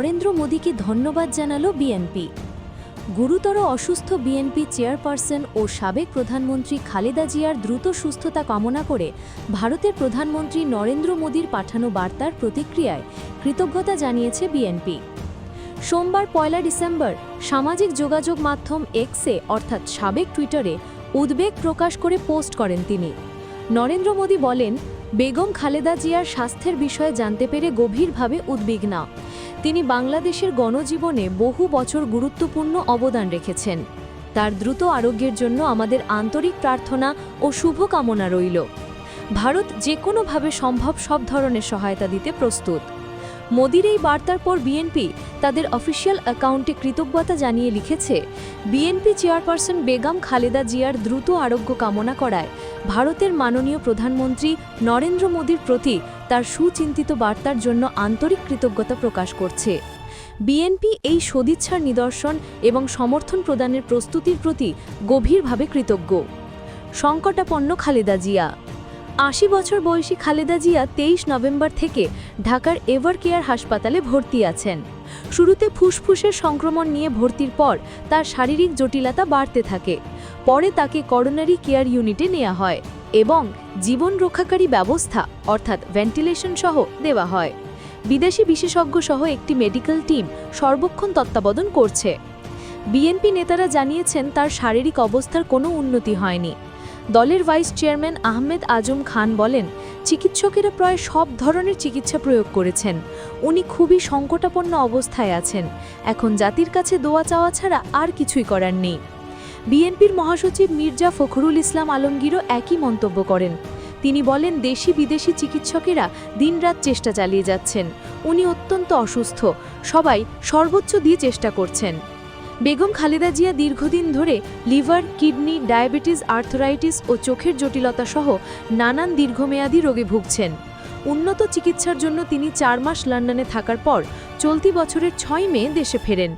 নরেন্দ্র মোদীকে ধন্যবাদ জানাল বিএনপি। গুরুতর অসুস্থ বিএনপি চেয়ারপারসন ও সাবেক প্রধানমন্ত্রী খালেদা জিয়ার দ্রুত সুস্থতা কামনা করে ভারতের প্রধানমন্ত্রী নরেন্দ্র মোদীর পাঠানো বার্তার প্রতিক্রিয়ায় কৃতজ্ঞতা জানিয়েছে বিএনপি। সোমবার পয়লা ডিসেম্বর সামাজিক যোগাযোগ মাধ্যম এক্সে, অর্থাৎ সাবেক টুইটারে, উদ্বেগ প্রকাশ করে পোস্ট করেন তিনি। নরেন্দ্র মোদী বলেন বেগম খালেদা জিয়ার স্বাস্থ্যের বিষয়ে জানতে পেরে গভীরভাবে উদ্বিগ্না। তিনি বাংলাদেশের গণজীবনে বহু বছর গুরুত্বপূর্ণ অবদান রেখেছেন। তার দ্রুত আরোগ্যের জন্য আমাদের আন্তরিক প্রার্থনা ও শুভকামনা রইল। ভারত যে কোনোভাবে সম্ভব সব ধরনের সহায়তা দিতে প্রস্তুত। মোদির এই বার্তার পর বিএনপি তাদের অফিসিয়াল অ্যাকাউন্টে কৃতজ্ঞতা জানিয়ে লিখেছে বিএনপি চেয়ারপারসন বেগম খালেদা জিয়ার দ্রুত আরোগ্য কামনা করায় ভারতের মাননীয় প্রধানমন্ত্রী নরেন্দ্র মোদীর প্রতি তার সুচিন্তিত বার্তার জন্য আন্তরিক কৃতজ্ঞতা প্রকাশ করছে। বিএনপি এই সদিচ্ছার নিদর্শন এবং সমর্থন প্রদানের প্রস্তুতির প্রতি গভীরভাবে কৃতজ্ঞ। সংকটাপন্ন খালেদা জিয়া আশি বছর বয়সী খালেদা জিয়া তেইশ নভেম্বর থেকে ঢাকার এভার কেয়ার হাসপাতালে ভর্তি আছেন। শুরুতে ফুসফুসের সংক্রমণ নিয়ে ভর্তির পর তার শারীরিক জটিলতা বাড়তে থাকে। পরে তাকে করোনারি কেয়ার ইউনিটে নেওয়া হয় এবং জীবন রক্ষাকারী ব্যবস্থা অর্থাৎ ভেন্টিলেশন সহ দেওয়া হয়। বিদেশি বিশেষজ্ঞ সহ একটি মেডিকেল টিম সর্বক্ষণ তত্ত্বাবধান করছে। বিএনপি নেতারা জানিয়েছেন তার শারীরিক অবস্থার কোনো উন্নতি হয়নি। দলের ভাইস চেয়ারম্যান আহমেদ আজম খান বলেন, চিকিৎসকেরা প্রায় সব ধরনের চিকিৎসা প্রয়োগ করেছেন। উনি খুবই সংকটাপন্ন অবস্থায় আছেন। এখন জাতির কাছে দোয়া চাওয়া ছাড়া আর কিছুই করার নেই। বিএনপির মহাসচিব মির্জা ফখরুল ইসলাম আলমগীরও একই মন্তব্য করেন। তিনি বলেন দেশি বিদেশি চিকিৎসকেরা দিনরাত চেষ্টা চালিয়ে যাচ্ছেন। উনি অত্যন্ত অসুস্থ। সবাই সর্বোচ্চ দিয়ে চেষ্টা করছেন। বেগম খালেদা জিয়া দীর্ঘদিন ধরে লিভার, কিডনি, ডায়াবেটিস, আর্থরাইটিস ও চোখের জটিলতা সহ নানান দীর্ঘমেয়াদী রোগে ভুগছেন। উন্নত চিকিৎসার জন্য তিনি চার মাস লন্ডনে থাকার পর চলতি বছরের ছয় মে দেশে ফেরেন।